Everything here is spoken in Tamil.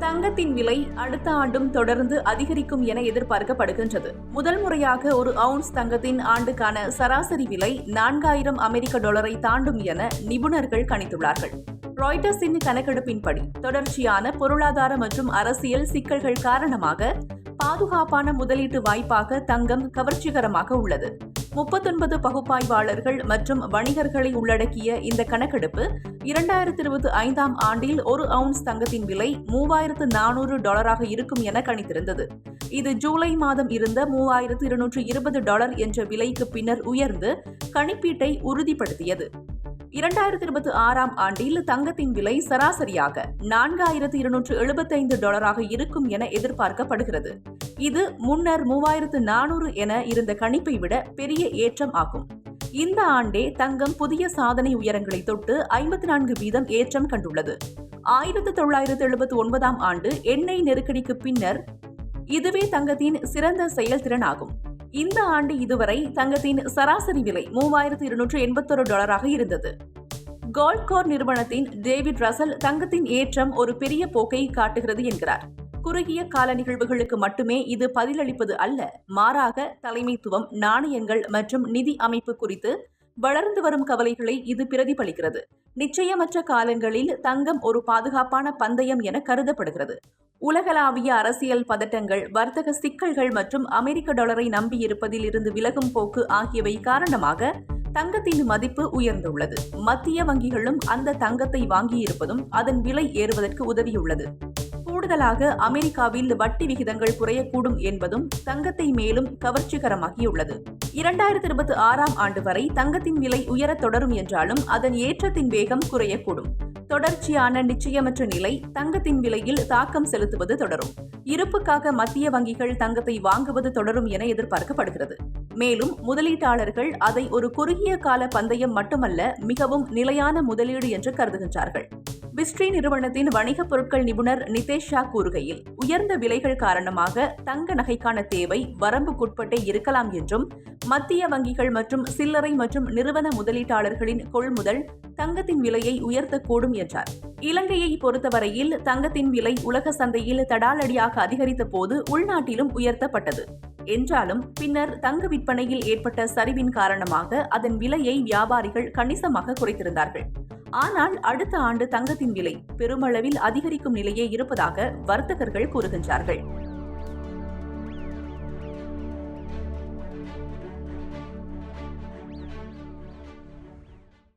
தங்கத்தின் விலை அடுத்த ஆண்டும் தொடர்ந்து அதிகரிக்கும் என எதிர்பார்க்கப்படுகின்றது. முதல் முறையாக ஒரு அவுன்ஸ் தங்கத்தின் ஆண்டுக்கான சராசரி விலை நான்காயிரம் அமெரிக்க டாலரை தாண்டும் என நிபுணர்கள் கணித்துள்ளார்கள். ராய்டர்ஸின் கணக்கெடுப்பின்படி தொடர்ச்சியான பொருளாதார மற்றும் அரசியல் சிக்கல்கள் காரணமாக பாதுகாப்பான முதலீட்டு வாய்ப்பாக தங்கம் கவர்ச்சிகரமாக உள்ளது. முப்பத்தொன்பது பகுப்பாய்வாளர்கள் மற்றும் வணிகர்களை உள்ளடக்கிய இந்த கணக்கெடுப்பு இரண்டாயிரத்தி இருபத்தி ஐந்தாம் ஆண்டில் ஒரு அவுன்ஸ் தங்கத்தின் விலை மூவாயிரத்து நானூறு டாலராக இருக்கும் என கணித்திருந்தது. இது ஜூலை மாதம் இருந்த மூவாயிரத்து இருநூற்று இருபது டாலர் என்ற விலைக்கு பின்னர் உயர்ந்து கணிப்பீட்டை உறுதிப்படுத்தியது. இரண்டாயிரத்தி இருபத்தி ஆறாம் ஆண்டில் தங்கத்தின் விலை சராசரியாக நான்காயிரத்து இருநூற்று எழுபத்தைந்து டாலராக இருக்கும் என எதிர்பார்க்கப்படுகிறது. இது முன்னர் மூவாயிரத்து நானூறு என இருந்த கணிப்பை விட பெரிய ஏற்றம் ஆகும். இந்த ஆண்டே தங்கம் புதிய சாதனை உயரங்களை தொட்டு ஐம்பத்தி நான்கு வீதம் ஏற்றம் கண்டுள்ளது. ஆயிரத்து தொள்ளாயிரத்து எழுபத்தி ஒன்பதாம் ஆண்டு எண்ணெய் நெருக்கடிக்கு பின்னர் இதுவே தங்கத்தின் சிறந்த செயல்திறன் ஆகும் இந்த ஆண்டு இதுவரை தங்கத்தின் சராசரி விலை மூவாயிரத்து இருநூற்று எண்பத்தொரு டாலராக இருந்தது. கோல்ட்கோர் நிறுவனத்தின் டேவிட் ரசல் தங்கத்தின் ஏற்றம் ஒரு பெரிய போக்கை காட்டுகிறது என்கிறார். குறுகிய கால நிகழ்வுகளுக்கு மட்டுமே இது பதிலளிப்பது அல்ல. மாறாக தலைமைத்துவம் நாணயங்கள் மற்றும் நிதி அமைப்பு குறித்து வளர்ந்து வரும் கவலைகளை இது பிரதிபலிக்கிறது. நிச்சயமற்ற காலங்களில் தங்கம் ஒரு பாதுகாப்பான பந்தயம் என கருதப்படுகிறது. உலகளாவிய அரசியல் பதட்டங்கள் வர்த்தக சிக்கல்கள் மற்றும் அமெரிக்க டாலரை நம்பியிருப்பதில் இருந்து விலகும் போக்கு ஆகியவை காரணமாக தங்கத்தின் மதிப்பு உயர்ந்துள்ளது. மத்திய வங்கிகளும் அந்த தங்கத்தை வாங்கியிருப்பதும் அதன் விலை ஏறுவதற்கு உதவியுள்ளது. கூடுதலாக அமெரிக்காவில் வட்டி விகிதங்கள் குறையக்கூடும் என்பதும் தங்கத்தை மேலும் கவர்ச்சிகரமாகியுள்ளது இரண்டாயிரத்தி இருபத்தி ஆறாம் ஆண்டு வரை தங்கத்தின் விலை உயரத் தொடரும் என்றாலும் அதன் ஏற்றத்தின் வேகம் குறையக்கூடும். தொடர்ச்சியான நிச்சயமற்ற நிலை தங்கத்தின் விலையில் தாக்கம் செலுத்துவது தொடரும். இருப்புக்காக மத்திய வங்கிகள் தங்கத்தை வாங்குவது தொடரும் என எதிர்பார்க்கப்படுகிறது. மேலும் முதலீட்டாளர்கள் அதை ஒரு குறுகிய கால பந்தயம் மட்டுமல்ல மிகவும் நிலையான முதலீடு என்று கருதுகின்றார்கள். பிஸ்ட்ரி நிறுவனத்தின் வணிகப் பொருட்கள் நிபுணர் நிதேஷ் ஷா கூறுகையில் உயர்ந்த விலைகள் காரணமாக தங்க நகைக்கான தேவை வரம்புக்குட்பட்டே இருக்கலாம் என்றும் மத்திய வங்கிகள் மற்றும் சில்லறை மற்றும் நிறுவன முதலீட்டாளர்களின் கொள்முதல் தங்கத்தின் விலையை உயர்த்தக்கூடும் என்றார். இலங்கையை பொறுத்தவரையில் தங்கத்தின் விலை உலக சந்தையில் தடாலடியாக அதிகரித்த போது உள்நாட்டிலும் உயர்த்தப்பட்டது. என்றாலும் பின்னர் தங்க விற்பனையில் ஏற்பட்ட சரிவின் காரணமாக அதன் விலையை வியாபாரிகள் கணிசமாக குறைத்திருந்தார்கள். ஆனால் அடுத்த ஆண்டு தங்கத்தின் விலை பெருமளவில் அதிகரிக்கும் நிலையே இருப்பதாக வர்த்தகர்கள் கூறுகின்றார்கள்.